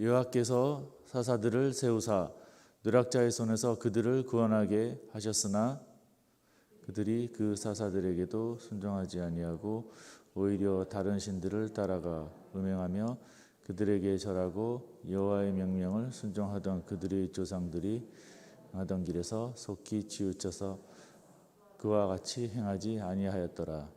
여호와께서 사사들을 세우사 누락자의 손에서 그들을 구원하게 하셨으나 그들이 그 사사들에게도 순종하지 아니하고 오히려 다른 신들을 따라가 음행하며 그들에게 절하고 여호와의 명령을 순종하던 그들의 조상들이 하던 길에서 속히 치우쳐서 그와 같이 행하지 아니하였더라.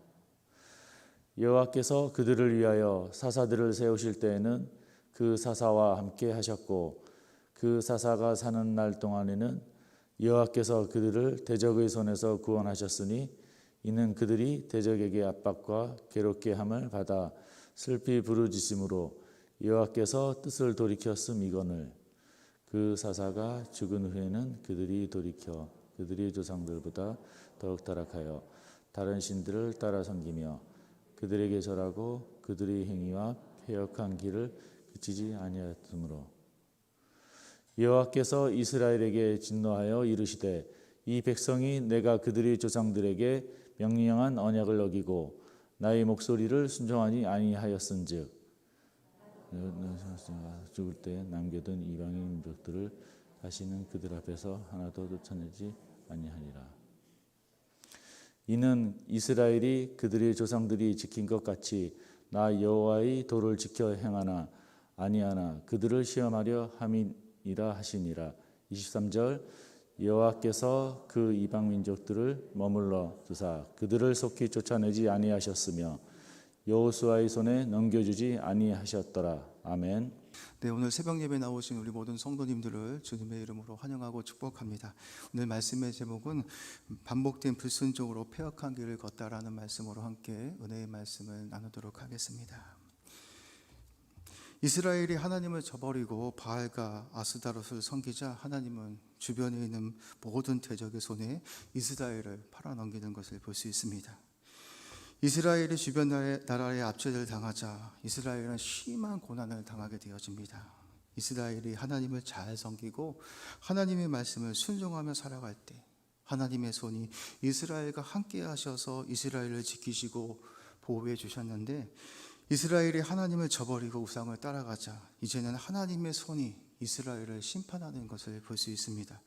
여호와께서 그들을 위하여 사사들을 세우실 때에는 그 사사와 함께 하셨고 그 사사가 사는 날 동안에는 여호와께서 그들을 대적의 손에서 구원하셨으니 이는 그들이 대적에게 압박과 괴롭게 함을 받아 슬피 부르짖음으로 여호와께서 뜻을 돌이켰음 이거늘. 그 사사가 죽은 후에는 그들이 돌이켜 그들이 조상들보다 더욱 타락하여 다른 신들을 따라 섬기며 그들에게 절하고 그들의 행위와 패역한 길을 그치지 아니하였으므로 여호와께서 이스라엘에게 진노하여 이르시되 이 백성이 내가 그들의 조상들에게 명령한 언약을 어기고 나의 목소리를 순종하니 아니하였은즉 죽을 때 남겨둔 이방인 민족들을 다시는 그들 앞에서 하나도 쫓아내지 아니하니라. 이는 이스라엘이 그들의 조상들이 지킨 것 같이 나 여호와의 도를 지켜 행하나 아니하나 그들을 시험하려 함이니라 하시니라. 23절 여호와께서 그 이방 민족들을 머물러 두사 그들을 속히 쫓아내지 아니하셨으며 여호수아의 손에 넘겨주지 아니하셨더라. 아멘. 네, 오늘 새벽 예배 나오신 우리 모든 성도님들을 주님의 이름으로 환영하고 축복합니다. 오늘 말씀의 제목은 반복된 불순종으로 폐역한 길을 걷다라는 말씀으로 함께 은혜의 말씀을 나누도록 하겠습니다. 이스라엘이 하나님을 저버리고 바알과 아스다롯을 섬기자 하나님은 주변에 있는 모든 대적의 손에 이스라엘을 팔아넘기는 것을 볼 수 있습니다. 이스라엘이 주변 나라의 압제를 당하자 이스라엘은 심한 고난을 당하게 되어집니다. 이스라엘이 하나님을 잘 섬기고 하나님의 말씀을 순종하며 살아갈 때 하나님의 손이 이스라엘과 함께 하셔서 이스라엘을 지키시고 보호해 주셨는데 이스라엘이 하나님을 저버리고 우상을 따라가자 이제는 하나님의 손이 이스라엘을 심판하는 것을 볼 수 있습니다.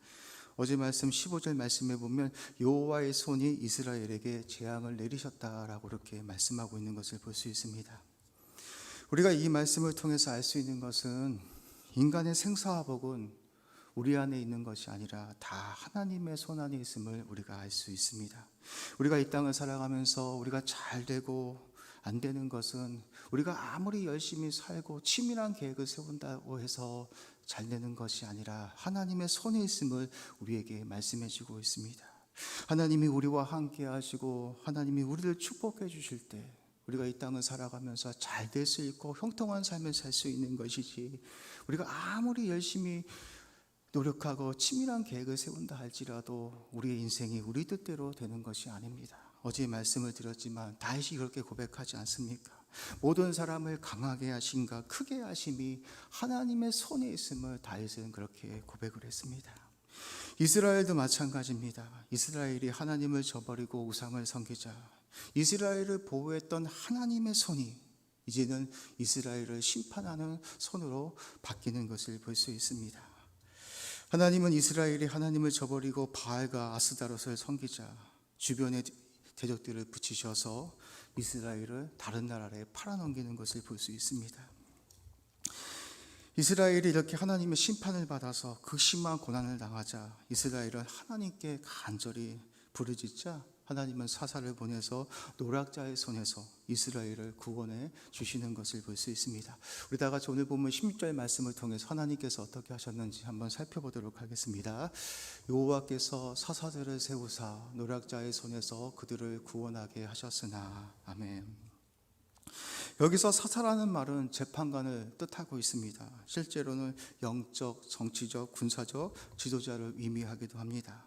어제 말씀 15절 말씀에 보면 여호와의 손이 이스라엘에게 재앙을 내리셨다라고 이렇게 말씀하고 있는 것을 볼 수 있습니다. 우리가 이 말씀을 통해서 알 수 있는 것은 인간의 생사와 복은 우리 안에 있는 것이 아니라 다 하나님의 손 안에 있음을 우리가 알 수 있습니다. 우리가 이 땅을 살아가면서 우리가 잘 되고 안 되는 것은 우리가 아무리 열심히 살고 치밀한 계획을 세운다고 해서 잘 되는 것이 아니라 하나님의 손에 있음을 우리에게 말씀해 주고 있습니다. 하나님이 우리와 함께 하시고 하나님이 우리를 축복해 주실 때 우리가 이 땅을 살아가면서 잘 될 수 있고 형통한 삶을 살 수 있는 것이지 우리가 아무리 열심히 노력하고 치밀한 계획을 세운다 할지라도 우리의 인생이 우리 뜻대로 되는 것이 아닙니다. 어제 말씀을 드렸지만 다윗이 그렇게 고백하지 않습니까? 모든 사람을 강하게 하신가 크게 하심이 하나님의 손에 있음을 다윗은 그렇게 고백을 했습니다. 이스라엘도 마찬가지입니다. 이스라엘이 하나님을 저버리고 우상을 섬기자 이스라엘을 보호했던 하나님의 손이 이제는 이스라엘을 심판하는 손으로 바뀌는 것을 볼 수 있습니다. 하나님은 이스라엘이 하나님을 저버리고 바알과 아스다롯을 섬기자 주변의 대적들을 붙이셔서 이스라엘을 다른 나라에 팔아넘기는 것을 볼 수 있습니다. 이스라엘이 이렇게 하나님의 심판을 받아서 극심한 고난을 당하자 이스라엘은 하나님께 간절히 부르짖자 하나님은 사사를 보내서 노락자의 손에서 이스라엘을 구원해 주시는 것을 볼 수 있습니다. 우리 다 같이 오늘 보면 16절 말씀을 통해서 하나님께서 어떻게 하셨는지 한번 살펴보도록 하겠습니다. 여호와께서 사사들을 세우사 노락자의 손에서 그들을 구원하게 하셨으나 아멘. 여기서 사사라는 말은 재판관을 뜻하고 있습니다. 실제로는 영적, 정치적, 군사적 지도자를 의미하기도 합니다.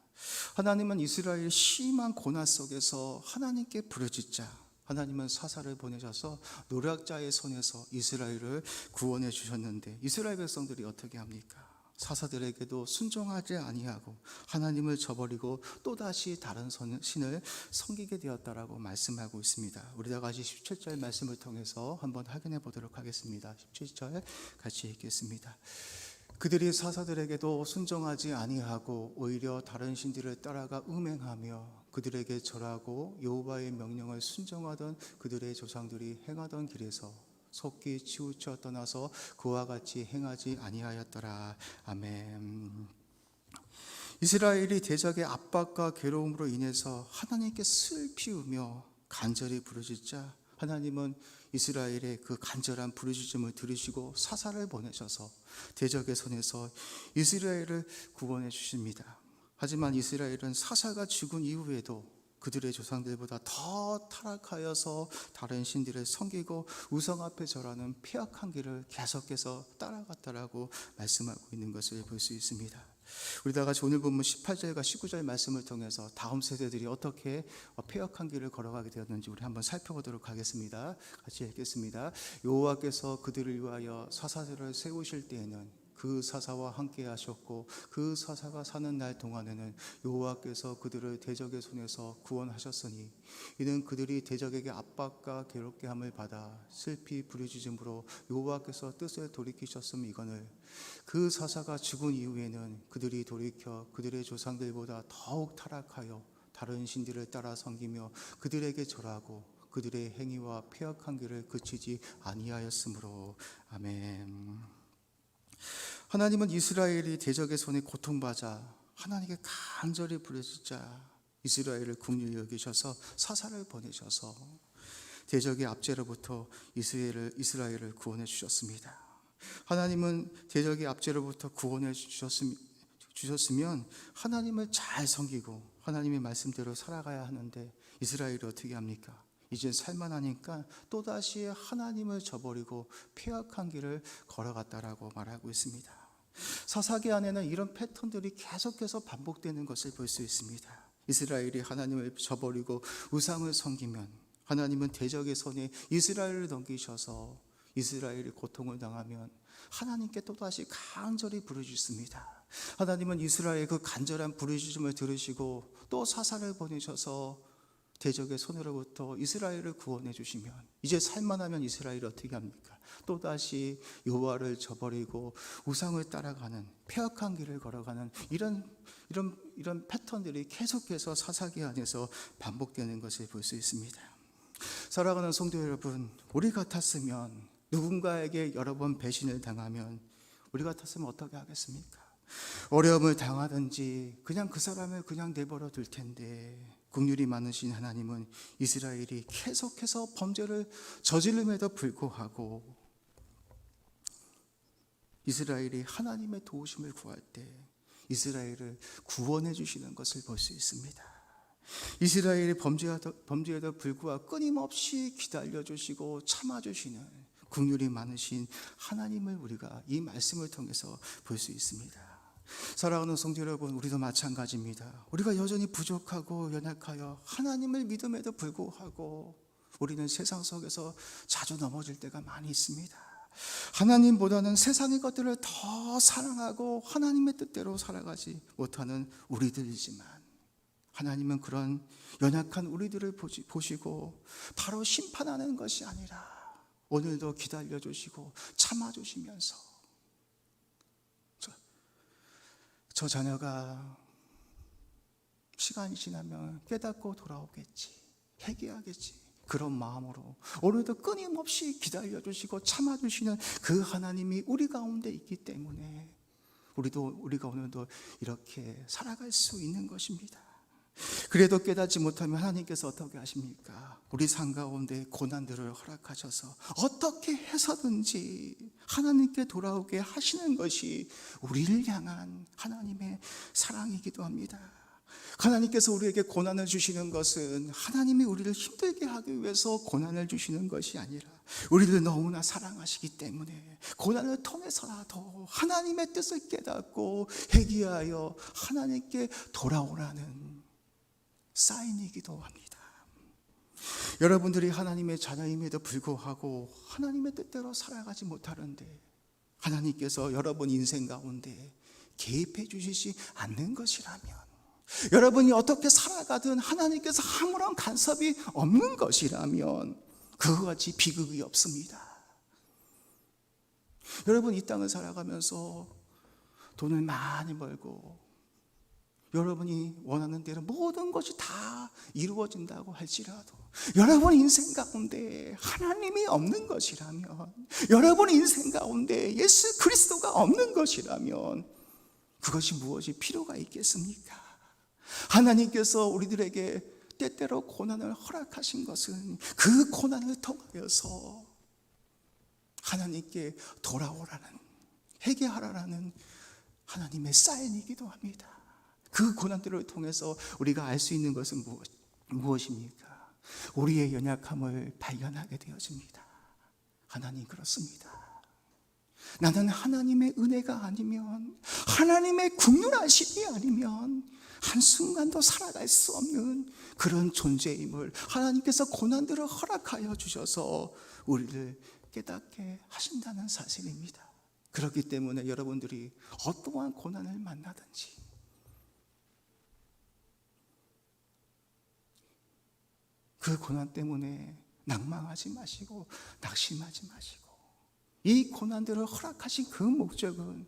하나님은 이스라엘 심한 고난 속에서 하나님께 부르짖자 하나님은 사사를 보내셔서 노략자의 손에서 이스라엘을 구원해 주셨는데 이스라엘 백성들이 어떻게 합니까? 사사들에게도 순종하지 아니하고 하나님을 저버리고 또다시 다른 선- 신을 섬기게 되었다라고 말씀하고 있습니다. 우리 다 같이 17절 말씀을 통해서 한번 확인해 보도록 하겠습니다. 17절 같이 읽겠습니다. 그들이 사사들에게도 순종하지 아니하고 오히려 다른 신들을 따라가 음행하며 그들에게 절하고 여호와의 명령을 순종하던 그들의 조상들이 행하던 길에서 속기 치우쳐 떠나서 그와 같이 행하지 아니하였더라. 아멘. 이스라엘이 대적의 압박과 괴로움으로 인해서 하나님께 슬피 우며 간절히 부르짖자 하나님은 이스라엘의 그 간절한 부르짖음을 들으시고 사사를 보내셔서 대적의 손에서 이스라엘을 구원해 주십니다. 하지만 이스라엘은 사사가 죽은 이후에도 그들의 조상들보다 더 타락하여서 다른 신들을 섬기고 우상 앞에 절하는 폐악한 길을 계속해서 따라갔다라고 말씀하고 있는 것을 볼 수 있습니다. 우리 다 같이 오늘 본문 18절과 19절 말씀을 통해서 다음 세대들이 어떻게 폐역한 길을 걸어가게 되었는지 우리 한번 살펴보도록 하겠습니다. 같이 읽겠습니다. 여호와께서 그들을 위하여 사사들을 세우실 때에는 그 사사와 함께 하셨고 그 사사가 사는 날 동안에는 여호와께서 그들을 대적의 손에서 구원하셨으니 이는 그들이 대적에게 압박과 괴롭게 함을 받아 슬피 부르짖음으로 여호와께서 뜻을 돌이키셨음 이거늘 그 사사가 죽은 이후에는 그들이 돌이켜 그들의 조상들보다 더욱 타락하여 다른 신들을 따라 섬기며 그들에게 절하고 그들의 행위와 폐역한 길을 그치지 아니하였으므로 아멘. 하나님은 이스라엘이 대적의 손에 고통받아 하나님께 간절히 부르짖자 이스라엘을 국률 여기셔서 사사를 보내셔서 대적의 압제로부터 이스라엘을 이스라엘을 구원해 주셨습니다. 하나님은 대적의 압제로부터 구원해 주셨음, 주셨으면 하나님을 잘 섬기고 하나님의 말씀대로 살아가야 하는데 이스라엘이 어떻게 합니까? 이제 살만하니까 또다시 하나님을 저버리고 폐악한 길을 걸어갔다라고 말하고 있습니다. 사사기 안에는 이런 패턴들이 계속해서 반복되는 것을 볼 수 있습니다. 이스라엘이 하나님을 저버리고 우상을 섬기면 하나님은 대적의 손에 이스라엘을 넘기셔서 이스라엘이 고통을 당하면 하나님께 또다시 간절히 부르짖습니다. 하나님은 이스라엘 그 간절한 부르짖음을 들으시고 또 사사를 보내셔서 대적의 손으로부터 이스라엘을 구원해 주시면 이제 살만하면 이스라엘이 어떻게 합니까? 또다시 여호와를 저버리고 우상을 따라가는 폐악한 길을 걸어가는 이런 이런 이런 패턴들이 계속해서 사사기 안에서 반복되는 것을 볼 수 있습니다. 사랑하는 성도 여러분, 우리 같았으면 누군가에게 여러 번 배신을 당하면 우리 같았으면 어떻게 하겠습니까? 어려움을 당하든지 그냥 그 사람을 그냥 내버려 둘 텐데 국률이 많으신 하나님은 이스라엘이 계속해서 범죄를 저지름에도 불구하고 이스라엘이 하나님의 도우심을 구할 때 이스라엘을 구원해 주시는 것을 볼 수 있습니다. 이스라엘이 범죄에도 불구하고 끊임없이 기다려 주시고 참아 주시는 국률이 많으신 하나님을 우리가 이 말씀을 통해서 볼 수 있습니다. 사랑하는 성도 여러분, 우리도 마찬가지입니다. 우리가 여전히 부족하고 연약하여 하나님을 믿음에도 불구하고 우리는 세상 속에서 자주 넘어질 때가 많이 있습니다. 하나님보다는 세상의 것들을 더 사랑하고 하나님의 뜻대로 살아가지 못하는 우리들이지만 하나님은 그런 연약한 우리들을 보시고 바로 심판하는 것이 아니라 오늘도 기다려 주시고 참아 주시면서 저, 저 자녀가 시간이 지나면 깨닫고 돌아오겠지 회개하겠지 그런 마음으로 오늘도 끊임없이 기다려 주시고 참아 주시는 그 하나님이 우리 가운데 있기 때문에 우리도 우리가 오늘도 이렇게 살아갈 수 있는 것입니다. 그래도 깨닫지 못하면 하나님께서 어떻게 하십니까? 우리 삶 가운데 고난들을 허락하셔서 어떻게 해서든지 하나님께 돌아오게 하시는 것이 우리를 향한 하나님의 사랑이기도 합니다. 하나님께서 우리에게 고난을 주시는 것은 하나님이 우리를 힘들게 하기 위해서 고난을 주시는 것이 아니라 우리를 너무나 사랑하시기 때문에 고난을 통해서라도 하나님의 뜻을 깨닫고 회개하여 하나님께 돌아오라는 사인이기도 합니다. 여러분들이 하나님의 자녀임에도 불구하고 하나님의 뜻대로 살아가지 못하는데 하나님께서 여러분 인생 가운데 개입해 주시지 않는 것이라면 여러분이 어떻게 살아가든 하나님께서 아무런 간섭이 없는 것이라면 그와 같이 비극이 없습니다. 여러분 이 땅을 살아가면서 돈을 많이 벌고 여러분이 원하는 대로 모든 것이 다 이루어진다고 할지라도 여러분 인생 가운데 하나님이 없는 것이라면 여러분 인생 가운데 예수 그리스도가 없는 것이라면 그것이 무엇이 필요가 있겠습니까? 하나님께서 우리들에게 때때로 고난을 허락하신 것은 그 고난을 통하여서 하나님께 돌아오라는 회개하라라는 하나님의 사인이기도 합니다. 그 고난들을 통해서 우리가 알 수 있는 것은 무엇, 무엇입니까? 우리의 연약함을 발견하게 되어집니다. 하나님 그렇습니다. 나는 하나님의 은혜가 아니면 하나님의 국률하심이 아니면 한순간도 살아갈 수 없는 그런 존재임을 하나님께서 고난들을 허락하여 주셔서 우리를 깨닫게 하신다는 사실입니다. 그렇기 때문에 여러분들이 어떠한 고난을 만나든지 그 고난 때문에 낭망하지 마시고 낙심하지 마시고 이 고난들을 허락하신 그 목적은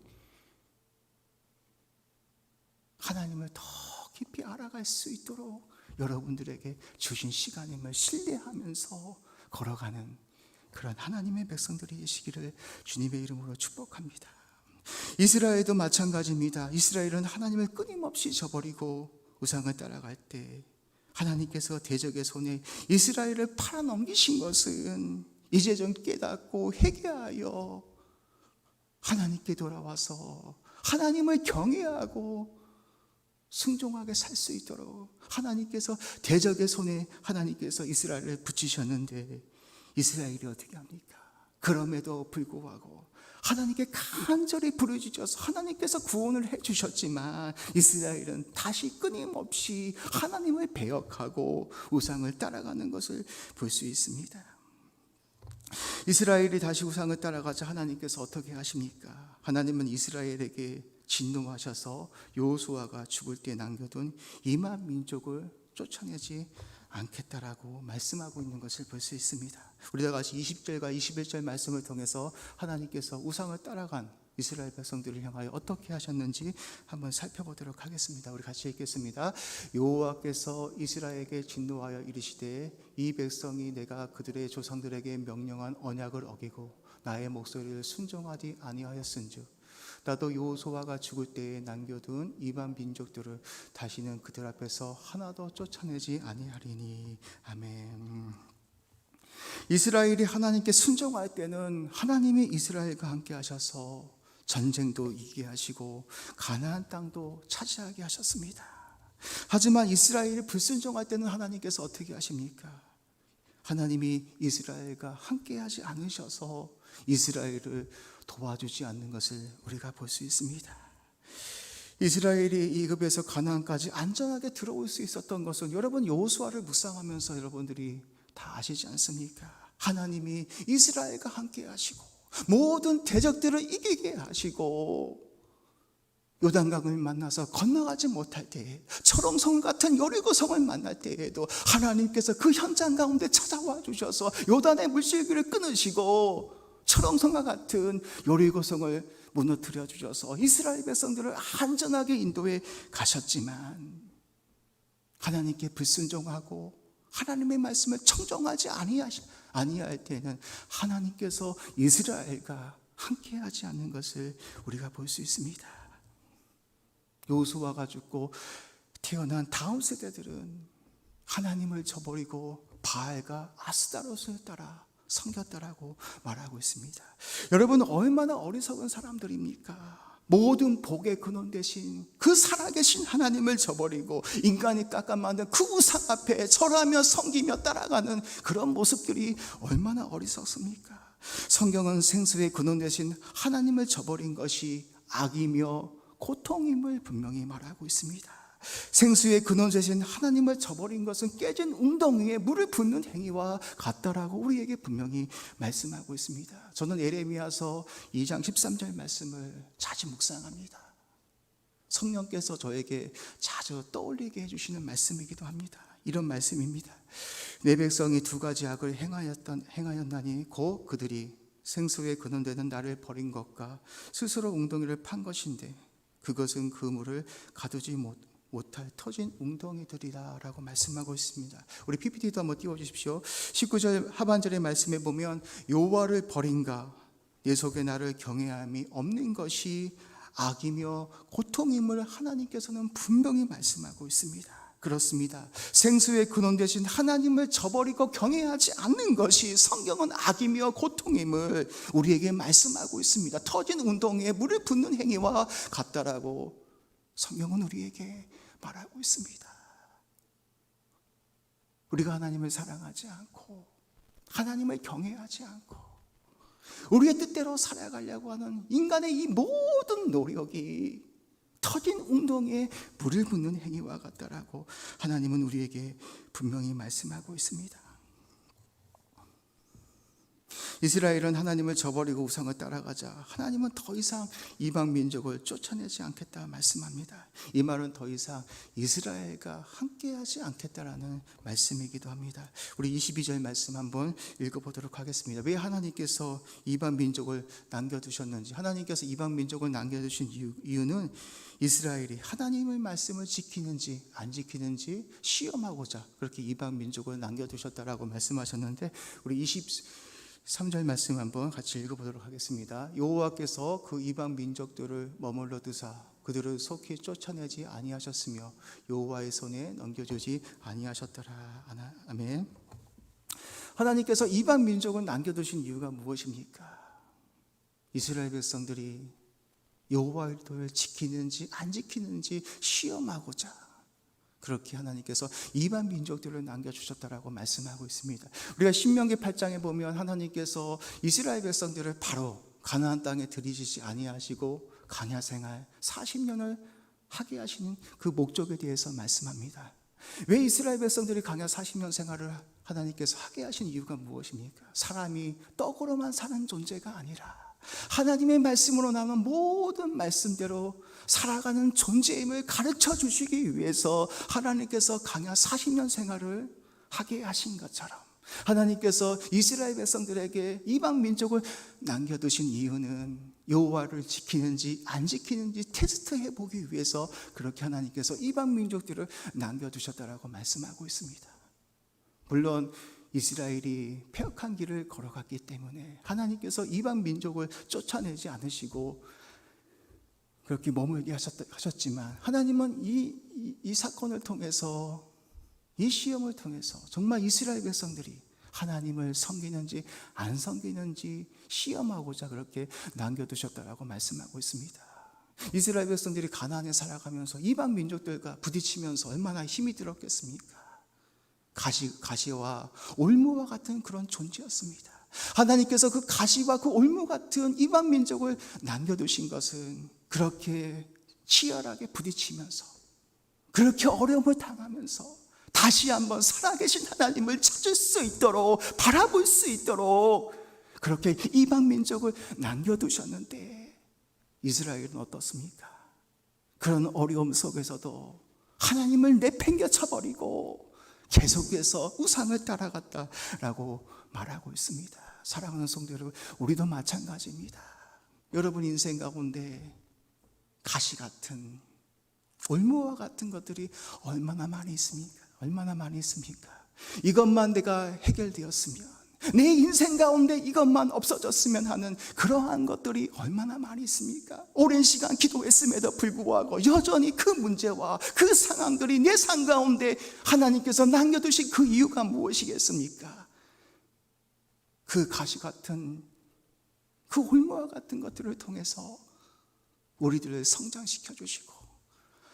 하나님을 더 깊이 알아갈 수 있도록 여러분들에게 주신 시간임을 신뢰하면서 걸어가는 그런 하나님의 백성들이 계시기를 주님의 이름으로 축복합니다. 이스라엘도 마찬가지입니다. 이스라엘은 하나님을 끊임없이 저버리고 우상을 따라갈 때 하나님께서 대적의 손에 이스라엘을 팔아넘기신 것은 이제 좀 깨닫고 회개하여 하나님께 돌아와서 하나님을 경외하고 순종하게 살 수 있도록 하나님께서 대적의 손에 하나님께서 이스라엘을 붙이셨는데 이스라엘이 어떻게 합니까? 그럼에도 불구하고 하나님께 간절히 부르짖어서 하나님께서 구원을 해 주셨지만 이스라엘은 다시 끊임없이 하나님을 배역하고 우상을 따라가는 것을 볼 수 있습니다. 이스라엘이 다시 우상을 따라가자 하나님께서 어떻게 하십니까? 하나님은 이스라엘에게 진노하셔서 요수아가 죽을 때 남겨둔 2만 민족을 쫓아내지 않겠다라고 말씀하고 있는 것을 볼 수 있습니다. 우리 다 같이 20절과 21절 말씀을 통해서 하나님께서 우상을 따라간 이스라엘 백성들을 향하여 어떻게 하셨는지 한번 살펴보도록 하겠습니다. 우리 같이 읽겠습니다. 여호와께서 이스라엘에게 진노하여 이르시되 이 백성이 내가 그들의 조상들에게 명령한 언약을 어기고 나의 목소리를 순종하지 아니하였은즉 나도 여호수아가 죽을 때에 남겨둔 이방 민족들을 다시는 그들 앞에서 하나도 쫓아내지 아니하리니 아멘. 이스라엘이 하나님께 순종할 때는 하나님이 이스라엘과 함께 하셔서 전쟁도 이기게 하시고 가나안 땅도 차지하게 하셨습니다. 하지만 이스라엘이 불순종할 때는 하나님께서 어떻게 하십니까? 하나님이 이스라엘과 함께 하지 않으셔서 이스라엘을 도와주지 않는 것을 우리가 볼 수 있습니다. 이스라엘이 이급에서 가나안까지 안전하게 들어올 수 있었던 것은 여러분 여호수아를 묵상하면서 여러분들이 다 아시지 않습니까? 하나님이 이스라엘과 함께 하시고 모든 대적들을 이기게 하시고 요단강을 만나서 건너가지 못할 때에 철옹성 같은 여리고성을 만날 때에도 하나님께서 그 현장 가운데 찾아와 주셔서 요단의 물줄기를 끊으시고 철옹성과 같은 여리고성을 무너뜨려 주셔서 이스라엘 백성들을 안전하게 인도해 가셨지만 하나님께 불순종하고 하나님의 말씀을 청정하지 아니할 때는 하나님께서 이스라엘과 함께하지 않는 것을 우리가 볼 수 있습니다. 요수아가 죽고 태어난 다음 세대들은 하나님을 저버리고 바알과 아스다롯을 따라 섬겼다라고 말하고 있습니다. 여러분 얼마나 어리석은 사람들입니까? 모든 복의 근원 대신 그 살아계신 하나님을 저버리고 인간이 깎아 만든 그 우상 앞에 절하며 섬기며 따라가는 그런 모습들이 얼마나 어리석습니까? 성경은 생수의 근원 대신 하나님을 저버린 것이 악이며 고통임을 분명히 말하고 있습니다. 생수의 근원 대신 하나님을 저버린 것은 깨진 웅덩이에 물을 붓는 행위와 같다라고 우리에게 분명히 말씀하고 있습니다. 저는 에레미야서 2장 13절 말씀을 자주 묵상합니다. 성령께서 저에게 자주 떠올리게 해주시는 말씀이기도 합니다. 이런 말씀입니다. 내 백성이 두 가지 악을 행하였던 행하였나니 곧 그들이 생수에 근원되는 나를 버린 것과 스스로 웅덩이를 판 것인데 그것은 그 물을 가두지 못 못할 터진 웅덩이들이다라고 말씀하고 있습니다. 우리 PPT도 한번 띄워 주십시오. 19절 하반절의 말씀에 보면 여호와를 버린가 내 속에 나를 경외함이 없는 것이 악이며 고통임을 하나님께서는 분명히 말씀하고 있습니다. 그렇습니다. 생수의 근원 되신 하나님을 저버리고 경외하지 않는 것이 성경은 악이며 고통임을 우리에게 말씀하고 있습니다. 터진 운동에 물을 붓는 행위와 같다라고 성경은 우리에게 말하고 있습니다. 우리가 하나님을 사랑하지 않고 하나님을 경외하지 않고 우리의 뜻대로 살아가려고 하는 인간의 이 모든 노력이 터진 웅덩이에 물을 붓는 행위와 같다라고 하나님은 우리에게 분명히 말씀하고 있습니다. 이스라엘은 하나님을 저버리고 우상을 따라가자 하나님은 더 이상 이방 민족을 쫓아내지 않겠다 말씀합니다. 이 말은 더 이상 이스라엘과 함께하지 않겠다라는 말씀이기도 합니다. 우리 22절 말씀 한번 읽어보도록 하겠습니다. 왜 하나님께서 이방 민족을 남겨두셨는지 하나님께서 이방 민족을 남겨두신 이유, 이유는 이스라엘이 하나님의 말씀을 지키는지 안 지키는지 시험하고자 그렇게 이방 민족을 남겨두셨다라고 말씀하셨는데 우리 20 3절 말씀 한번 같이 읽어보도록 하겠습니다. 여호와께서 그 이방 민족들을 머물러 두사 그들을 속히 쫓아내지 아니하셨으며 여호와의 손에 넘겨주지 아니하셨더라. 아멘. 하나님께서 이방 민족을 남겨두신 이유가 무엇입니까? 이스라엘 백성들이 여호와의 도를 지키는지 안 지키는지 시험하고자 그렇게 하나님께서 이반 민족들을 남겨주셨다라고 말씀하고 있습니다. 우리가 신명기 8장에 보면 하나님께서 이스라엘 백성들을 바로 가나안 땅에 들이시지 아니하시고 강야 생활 40년을 하게 하시는 그 목적에 대해서 말씀합니다. 왜 이스라엘 백성들이 강야 40년 생활을 하나님께서 하게 하신 이유가 무엇입니까? 사람이 떡으로만 사는 존재가 아니라 하나님의 말씀으로 나오는 모든 말씀대로 살아가는 존재임을 가르쳐 주시기 위해서 하나님께서 강야 40년 생활을 하게 하신 것처럼 하나님께서 이스라엘 백성들에게 이방 민족을 남겨두신 이유는 여호와를 지키는지 안 지키는지 테스트해 보기 위해서 그렇게 하나님께서 이방 민족들을 남겨두셨다라고 말씀하고 있습니다. 물론 이스라엘이 폐역한 길을 걸어갔기 때문에 하나님께서 이방 민족을 쫓아내지 않으시고 그렇게 머물게 하셨지만 하나님은 이, 이, 이 사건을 통해서 이 시험을 통해서 정말 이스라엘 백성들이 하나님을 섬기는지 안 섬기는지 시험하고자 그렇게 남겨두셨다라고 말씀하고 있습니다. 이스라엘 백성들이 가나안에 살아가면서 이방 민족들과 부딪히면서 얼마나 힘이 들었겠습니까? 가시, 가시와 올무와 같은 그런 존재였습니다. 하나님께서 그 가시와 그 올무 같은 이방 민족을 남겨두신 것은 그렇게 치열하게 부딪히면서 그렇게 어려움을 당하면서 다시 한번 살아계신 하나님을 찾을 수 있도록 바라볼 수 있도록 그렇게 이방 민족을 남겨두셨는데 이스라엘은 어떻습니까? 그런 어려움 속에서도 하나님을 내팽겨 쳐 버리고 계속해서 우상을 따라갔다라고 말하고 있습니다. 사랑하는 성도 여러분, 우리도 마찬가지입니다. 여러분 인생 가운데 가시 같은 올무와 같은 것들이 얼마나 많이 있습니까? 얼마나 많이 있습니까? 이것만 내가 해결되었으면 내 인생 가운데 이것만 없어졌으면 하는 그러한 것들이 얼마나 많이 있습니까? 오랜 시간 기도했음에도 불구하고 여전히 그 문제와 그 상황들이 내 삶 가운데 하나님께서 남겨두신 그 이유가 무엇이겠습니까? 그 가시 같은 그 올무와 같은 것들을 통해서 우리들을 성장시켜 주시고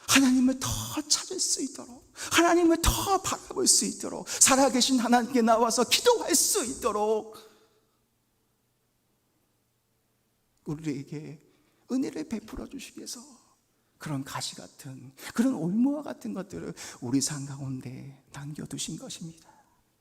하나님을 더 찾을 수 있도록 하나님을 더 바라볼 수 있도록 살아계신 하나님께 나와서 기도할 수 있도록 우리에게 은혜를 베풀어 주시기 위해서 그런 가시 같은 그런 올무와 같은 것들을 우리 삶 가운데 남겨두신 것입니다.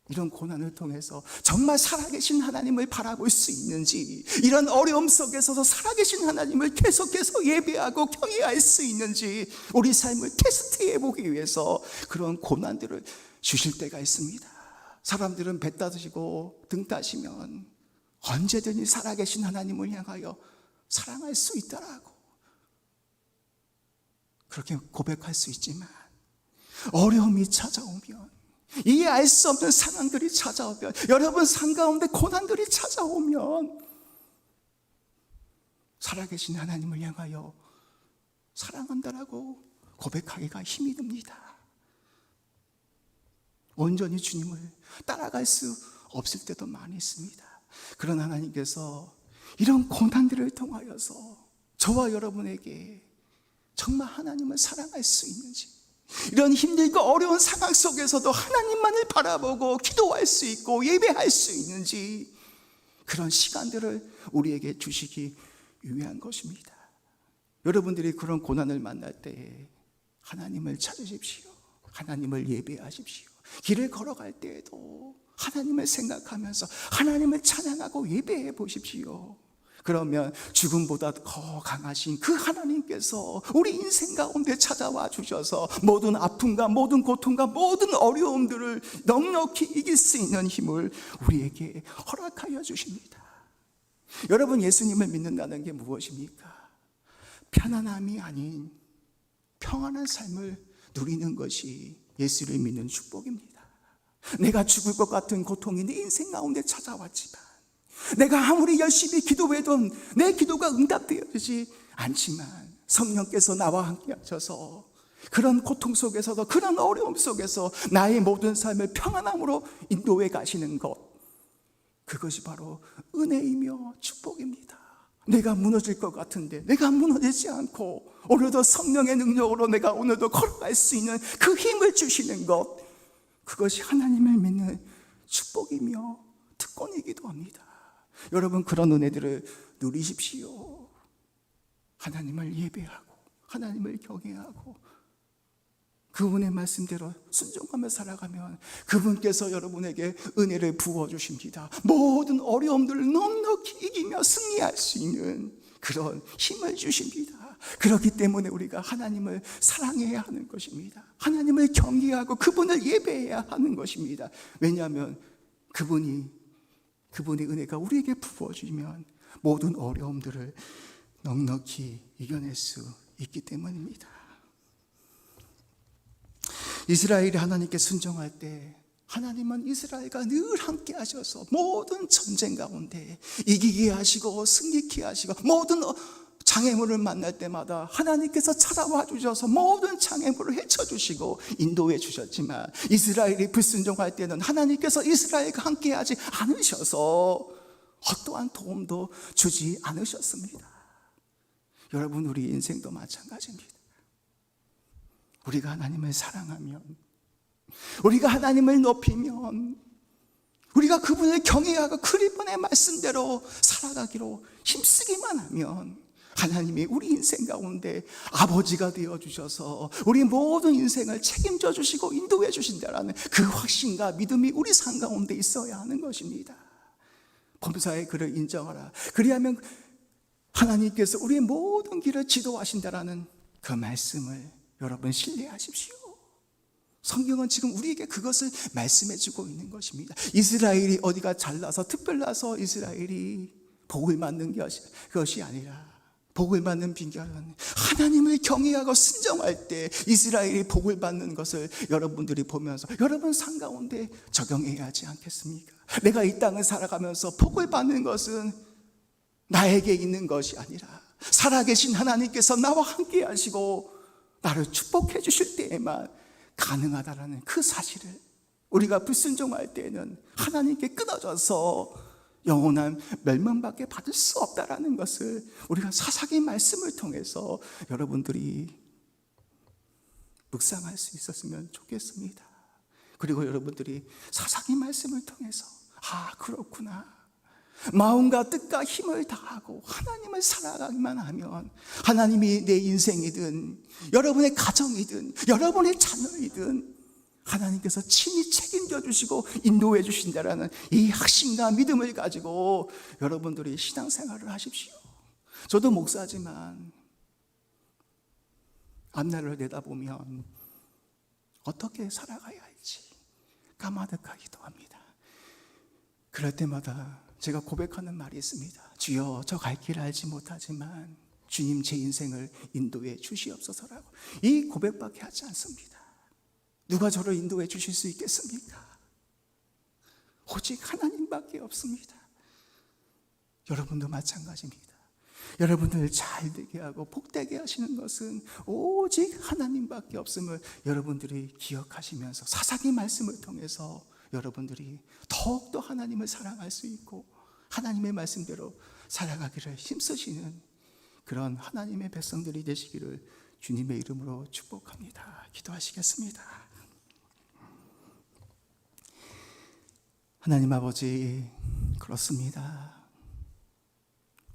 이런 고난을 통해서 정말 살아계신 하나님을 바라볼 수 있는지, 이런 어려움 속에서도 살아계신 하나님을 계속해서 예배하고 경외할 수 있는지, 우리 삶을 테스트해 보기 위해서 그런 고난들을 주실 때가 있습니다. 사람들은 배 따시고 등 따시면 언제든지 살아계신 하나님을 향하여 사랑할 수 있다라고 그렇게 고백할 수 있지만 어려움이 찾아오면 이해할 수 없는 상황들이 찾아오면 여러분 삶 가운데 고난들이 찾아오면 살아계신 하나님을 향하여 사랑한다라고 고백하기가 힘이 듭니다. 온전히 주님을 따라갈 수 없을 때도 많이 있습니다. 그런 하나님께서 이런 고난들을 통하여서 저와 여러분에게 정말 하나님을 사랑할 수 있는지 이런 힘들고 어려운 상황 속에서도 하나님만을 바라보고 기도할 수 있고 예배할 수 있는지 그런 시간들을 우리에게 주시기 위한 것입니다. 여러분들이 그런 고난을 만날 때 하나님을 찾으십시오. 하나님을 예배하십시오. 길을 걸어갈 때에도 하나님을 생각하면서 하나님을 찬양하고 예배해 보십시오. 그러면 죽음보다 더 강하신 그 하나님께서 우리 인생 가운데 찾아와 주셔서 모든 아픔과 모든 고통과 모든 어려움들을 넉넉히 이길 수 있는 힘을 우리에게 허락하여 주십니다. 여러분 예수님을 믿는다는 게 무엇입니까? 편안함이 아닌 평안한 삶을 누리는 것이 예수를 믿는 축복입니다. 내가 죽을 것 같은 고통이 내 인생 가운데 찾아왔지만 내가 아무리 열심히 기도해도 내 기도가 응답되어지지 않지만 성령께서 나와 함께 하셔서 그런 고통 속에서도 그런 어려움 속에서 나의 모든 삶을 평안함으로 인도해 가시는 것 그것이 바로 은혜이며 축복입니다. 내가 무너질 것 같은데 내가 무너지지 않고 오늘도 성령의 능력으로 내가 오늘도 걸어갈 수 있는 그 힘을 주시는 것 그것이 하나님을 믿는 축복이며 특권이기도 합니다. 여러분 그런 은혜들을 누리십시오. 하나님을 예배하고 하나님을 경외하고 그분의 말씀대로 순종하며 살아가면 그분께서 여러분에게 은혜를 부어 주십니다. 모든 어려움들을 넉넉히 이기며 승리할 수 있는 그런 힘을 주십니다. 그렇기 때문에 우리가 하나님을 사랑해야 하는 것입니다. 하나님을 경외하고 그분을 예배해야 하는 것입니다. 왜냐하면 그분이 그분의 은혜가 우리에게 부어주면 모든 어려움들을 넉넉히 이겨낼 수 있기 때문입니다. 이스라엘이 하나님께 순종할 때 하나님은 이스라엘과 늘 함께 하셔서 모든 전쟁 가운데 이기게 하시고 승리케 하시고 모든 장애물을 만날 때마다 하나님께서 찾아와 주셔서 모든 장애물을 헤쳐 주시고 인도해 주셨지만 이스라엘이 불순종할 때는 하나님께서 이스라엘과 함께하지 않으셔서 어떠한 도움도 주지 않으셨습니다. 여러분 우리 인생도 마찬가지입니다. 우리가 하나님을 사랑하면 우리가 하나님을 높이면 우리가 그분을 경외하고 그리분의 말씀대로 살아가기로 힘쓰기만 하면 하나님이 우리 인생 가운데 아버지가 되어 주셔서 우리 모든 인생을 책임져 주시고 인도해 주신다라는 그 확신과 믿음이 우리 삶 가운데 있어야 하는 것입니다. 범사의 그를 인정하라. 그리하면 하나님께서 우리의 모든 길을 지도하신다라는 그 말씀을 여러분 신뢰하십시오. 성경은 지금 우리에게 그것을 말씀해 주고 있는 것입니다. 이스라엘이 어디가 잘나서 특별나서 이스라엘이 복을 받는 것이, 아니라 복을 받는 비결은 하나님을 경외하고 순정할 때 이스라엘이 복을 받는 것을 여러분들이 보면서 여러분 삶 가운데 적용해야 하지 않겠습니까? 내가 이 땅을 살아가면서 복을 받는 것은 나에게 있는 것이 아니라 살아계신 하나님께서 나와 함께 하시고 나를 축복해 주실 때에만 가능하다라는 그 사실을 우리가 불순종할 때는 하나님께 끊어져서 영원한 멸망밖에 받을 수 없다라는 것을 우리가 사사기 말씀을 통해서 여러분들이 묵상할 수 있었으면 좋겠습니다. 그리고 여러분들이 사사기 말씀을 통해서 아 그렇구나. 마음과 뜻과 힘을 다하고 하나님을 살아가기만 하면 하나님이 내 인생이든 여러분의 가정이든 여러분의 자녀이든 하나님께서 친히 책임져 주시고 인도해 주신다라는 이 확신과 믿음을 가지고 여러분들이 신앙생활을 하십시오. 저도 목사지만 앞날을 내다보면 어떻게 살아가야 할지 까마득하기도 합니다. 그럴 때마다 제가 고백하는 말이 있습니다. 주여 저 갈 길 알지 못하지만 주님 제 인생을 인도해 주시옵소서라고 이 고백밖에 하지 않습니다. 누가 저를 인도해 주실 수 있겠습니까? 오직 하나님밖에 없습니다. 여러분도 마찬가지입니다. 여러분들 잘 되게 하고 복되게 하시는 것은 오직 하나님밖에 없음을 여러분들이 기억하시면서 사사기 말씀을 통해서 여러분들이 더욱더 하나님을 사랑할 수 있고 하나님의 말씀대로 살아가기를 힘쓰시는 그런 하나님의 백성들이 되시기를 주님의 이름으로 축복합니다. 기도하시겠습니다. 하나님 아버지, 그렇습니다.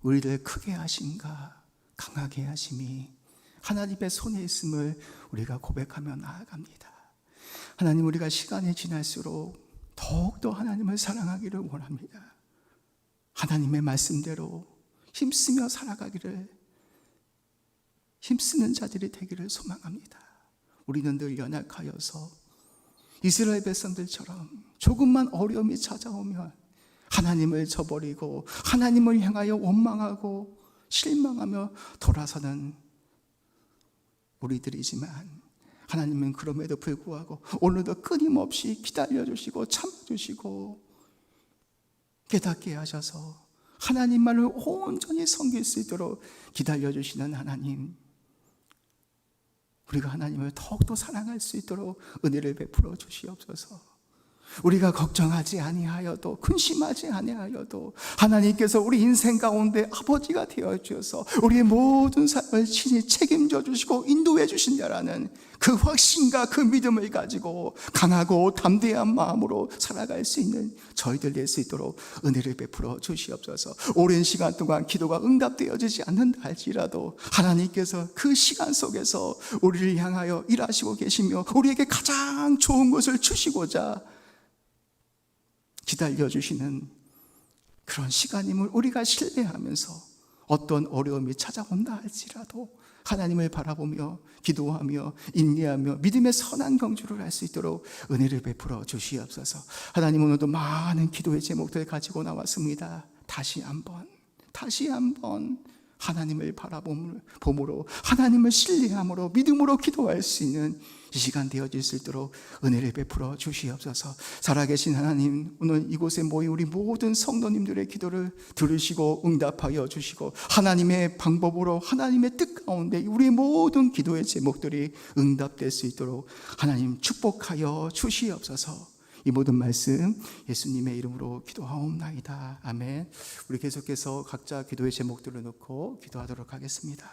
우리를 크게 하심과 강하게 하심이 하나님의 손에 있음을 우리가 고백하며 나아갑니다. 하나님 우리가 시간이 지날수록 더욱더 하나님을 사랑하기를 원합니다. 하나님의 말씀대로 힘쓰며 살아가기를 힘쓰는 자들이 되기를 소망합니다. 우리는 늘 연약하여서 이스라엘 백성들처럼 조금만 어려움이 찾아오면 하나님을 저버리고 하나님을 향하여 원망하고 실망하며 돌아서는 우리들이지만 하나님은 그럼에도 불구하고 오늘도 끊임없이 기다려주시고 참아주시고 깨닫게 하셔서 하나님만을 온전히 섬길 수 있도록 기다려주시는 하나님 우리가 하나님을 더욱더 사랑할 수 있도록 은혜를 베풀어 주시옵소서. 우리가 걱정하지 아니하여도 근심하지 아니하여도 하나님께서 우리 인생 가운데 아버지가 되어 주셔서 우리의 모든 삶을 친히 책임져 주시고 인도해 주신다라는 그 확신과 그 믿음을 가지고 강하고 담대한 마음으로 살아갈 수 있는 저희들 될 수 있도록 은혜를 베풀어 주시옵소서. 오랜 시간 동안 기도가 응답되어지지 않는다 할지라도 하나님께서 그 시간 속에서 우리를 향하여 일하시고 계시며 우리에게 가장 좋은 것을 주시고자 기다려주시는 그런 시간임을 우리가 신뢰하면서 어떤 어려움이 찾아온다 할지라도 하나님을 바라보며 기도하며 인내하며 믿음의 선한 경주를 할 수 있도록 은혜를 베풀어 주시옵소서. 하나님 오늘도 많은 기도의 제목들 가지고 나왔습니다. 다시 한번, 다시 한번 하나님을 바라봄으로 하나님을 신뢰함으로 믿음으로 기도할 수 있는 이 시간 되어질 수 있도록 은혜를 베풀어 주시옵소서. 살아계신 하나님, 오늘 이곳에 모인 우리 모든 성도님들의 기도를 들으시고 응답하여 주시고 하나님의 방법으로 하나님의 뜻 가운데 우리 모든 기도의 제목들이 응답될 수 있도록 하나님 축복하여 주시옵소서. 이 모든 말씀 예수님의 이름으로 기도하옵나이다. 아멘. 우리 계속해서 각자 기도의 제목들을 놓고 기도하도록 하겠습니다.